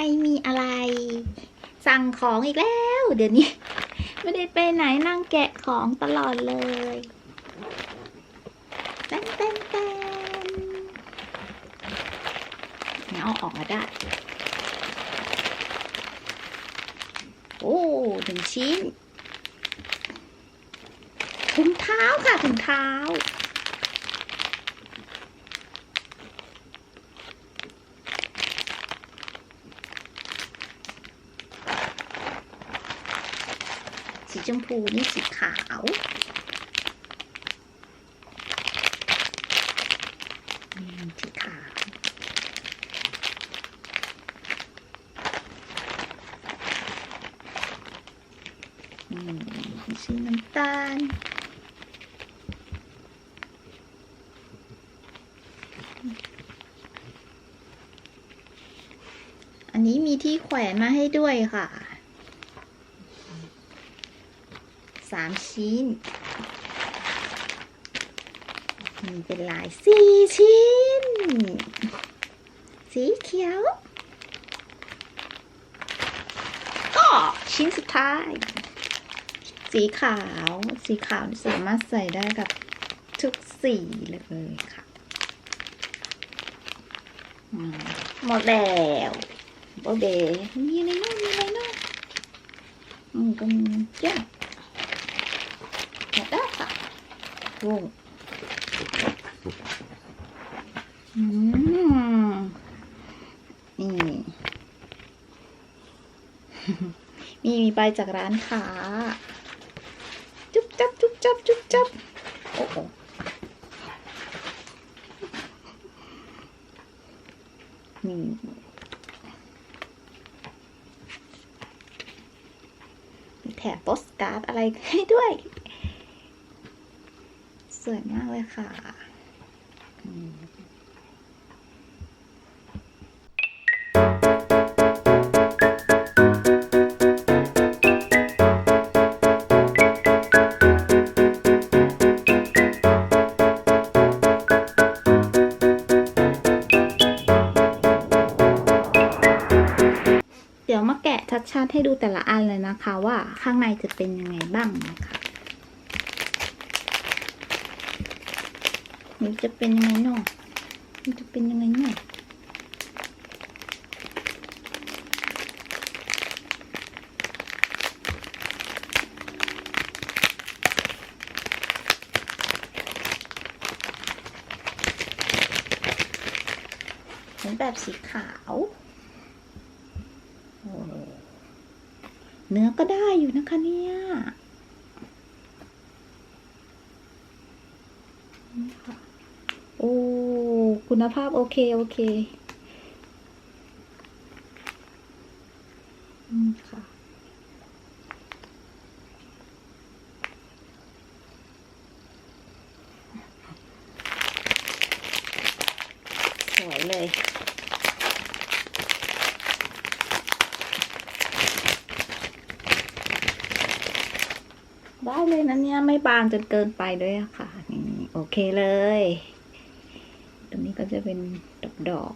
ในมีอะไร สั่งของอีกแล้ว เดี๋ยวนี้ ไม่ได้ไปไหนนั่งแกะของตลอดเลยเต้นเต้นเต้นเนี่ยเอาออกมาได้ โอ้หนึ่งชิ้นถุงเท้าค่ะถุงเท้า สีชมพูนี่สีขาวอืมสีขาวอืมสีน้ำตาลอันนี้มีที่แขวนมาให้ด้วยค่ะ สามชิ้นมีเป็นลายสี่ชิ้น สีเขียว ก็ชิ้นสุดท้าย สีขาว สีขาวสามารถใส่ได้กับทุกสีเลยค่ะอืมหมดแล้วโอเบมีอะไรน้องมีอะไรน้องอืมก็มีเจ้าห มดแล้วค่ะวงอืมนี่ มีมีใบจากร้านค้าจุ๊บจับจุ๊บจับจุ๊บจับโอ้โหนี่มีแถมโปสการ์ดอะไรให้ด้วยส วยมากเลยค่ะเดี๋ยวมาแกะชัดๆให้ดูแต่ละอันเลยนะคะ ว่าข้างในจะเป็นยังไงบ้างนะคะ มันจะเป็นยังไงเนาะมันจะเป็นยังไงเนาะเป็นแบบสีขาว เนื้อก็ได้อยู่นะคะเนี่ยนี่ค่ะ โอ้ คุณภาพโอเค โอเคค่ะ สวยเลย ได้เลยนะเนี่ย ไม่บางจนเกินไปด้วยอะค่ะ โอเคเลย ตรงนี้ก็จะเป็นดอกดอก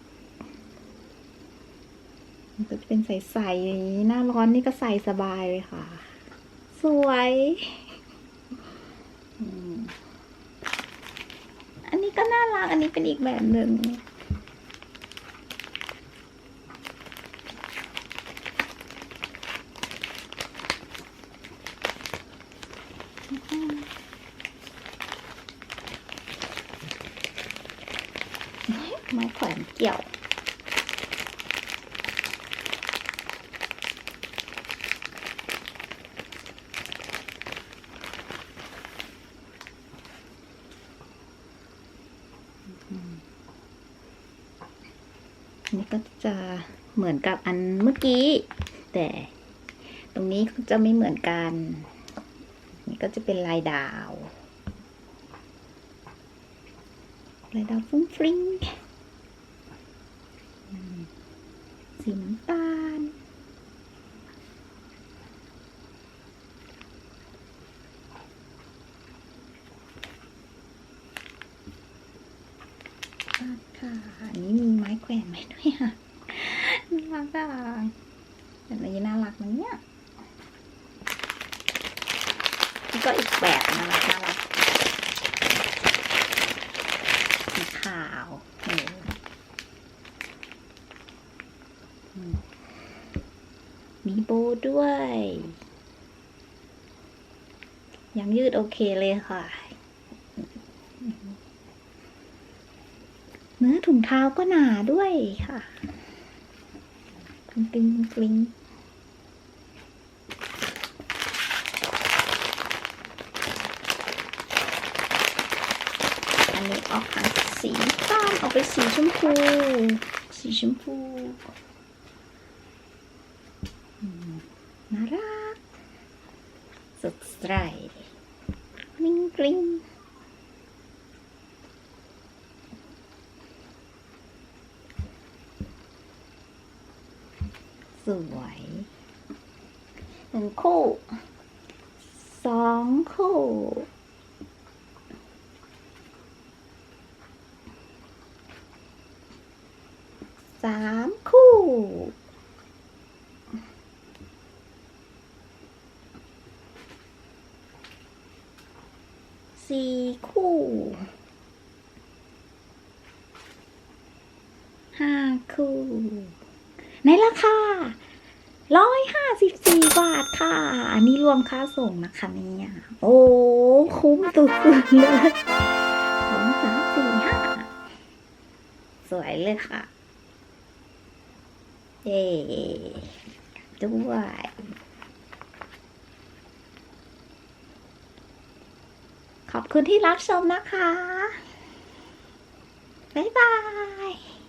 มันก็จะเป็นใสๆอย่างนี้ หน้าร้อนนี่ก็ใส่สบายเลยค่ะ สวยอันนี้ก็น่ารัก อันนี้เป็นอีกแบบหนึ่ง ไม้แขวนเกี่ยวอันนี้ก็จะเหมือนกับอันเมื่อกี้ แต่ตรงนี้จะไม่เหมือนกัน นี่ก็จะเป็นลายดาว ลายดาวฟุ้งฟริ้งอืม สีน้ำตาล ค่ะอันนี้มีไม้แขวนไหมด้วยค่ะน่ารักอะแบบนี้น่ารักนะเนี่ยก็อีกแบบน่ารักน่ารักสีขาวนี่อื มีโบด้วย ยังยืดโอเคเลยค่ะ เนื้อถุงเท้าก็หนาด้วยค่ะกริงกริงกริงอันนี้ออกสีฟ้าออกไปสีชมพู สีชมพูอืม น่ารักสดใสกริงกริงสวยหนึ่งคู่สองคู่สามคู่ สี่คู่ห้าคู่ ในราคาร้อยห้าสิบสี่บาทค่ะ อันนี้รวมค่าส่งนะคะเนี่ยโอ้คุ้มสุดๆเลยสองสามสี่ห้าสวยเลยค่ะ เย้ด้วย ขอบ คุณที่รับชมนะคะ บ๊ายบาย